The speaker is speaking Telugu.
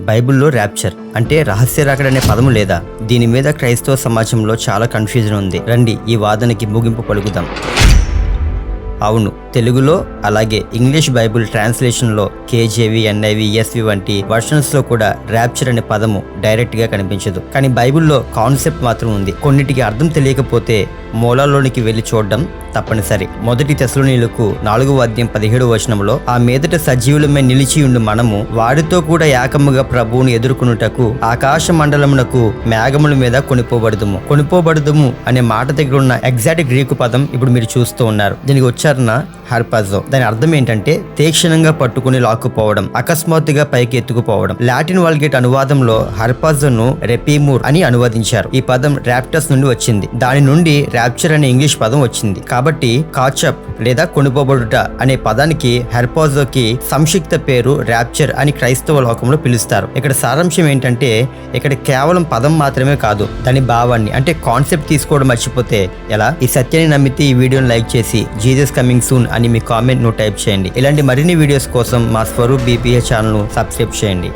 బైబిల్లో ర్యాప్చర్ అంటే రహస్య రాకడ అనే పదము లేదా? దీని మీద క్రైస్తవ సమాజంలో చాలా కన్ఫ్యూజన్ ఉంది. రండి ఈ వాదనకి ముగింపు పలుకుదాం. అవును తెలుగులో అలాగే ఇంగ్లీష్ బైబిల్ ట్రాన్స్లేషన్లో కేజేవి ఎన్ఐవి ఎస్వి వంటి వర్షన్స్లో కూడా ర్యాప్చర్ అనే పదము డైరెక్ట్గా కనిపించదు. కానీ బైబిల్లో కాన్సెప్ట్ మాత్రం ఉంది. కొన్నిటికి అర్థం తెలియకపోతే మూలాల్లోనికి వెళ్ళి చూడడం తప్పనిసరి. మొదటి తెసలోనీలకు నాలుగవ అధ్యాయం పదిహేడు వచనంలో ఆ మీదట సజీవులమే నిలిచి ఉండు మనము వారితో కూడా ఏకముగా ప్రభువును ఎదుర్కొనుటకు ఆకాశ మండలమునకు మేఘముల మీద కొనిపోబడదుము. కొనిపోబడదుము అనే మాట దగ్గర ఉన్న ఎగ్జాక్ట్ గ్రీకు పదం ఇప్పుడు మీరు చూస్తూ ఉన్నారు. దీనికి ఉచ్చారణ హర్పాజో దాని అర్థం ఏంటంటే తీక్షణంగా పట్టుకుని లాక్కుపోవడం అకస్మాత్తుగా పైకి ఎత్తుకుపోవడం. లాటిన్ వాల్గేట్ అనువాదంలో హర్పాజోను రెపీమూర్ అని అనువదించారు. ఈ పదం ర్యాప్టస్ నుండి వచ్చింది. దాని నుండి ర్యాప్చర్ అనే ఇంగ్లీష్ పదం వచ్చింది. కాబట్టి కాచప్ లేదా కొనుపోబడుట అనే పదానికి హెర్పాజోకి సంక్షిప్త పేరు ర్యాప్చర్ అని క్రైస్తవ లోకంలో పిలుస్తారు. ఇక్కడ సారాంశం ఏంటంటే ఇక్కడ కేవలం పదం మాత్రమే కాదు దాని భావాన్ని అంటే కాన్సెప్ట్ తీసుకోవడం మర్చిపోతే ఎలా? ఈ సత్యాన్ని నమ్మితే ఈ వీడియోని లైక్ చేసి జీజస్ కమింగ్ సూన్ అని మీ కామెంట్ను టైప్ చేయండి. ఇలాంటి మరిన్ని వీడియోస్ కోసం మా స్వరూప్ బీపీఏ ఛానల్ను సబ్స్క్రైబ్ చేయండి.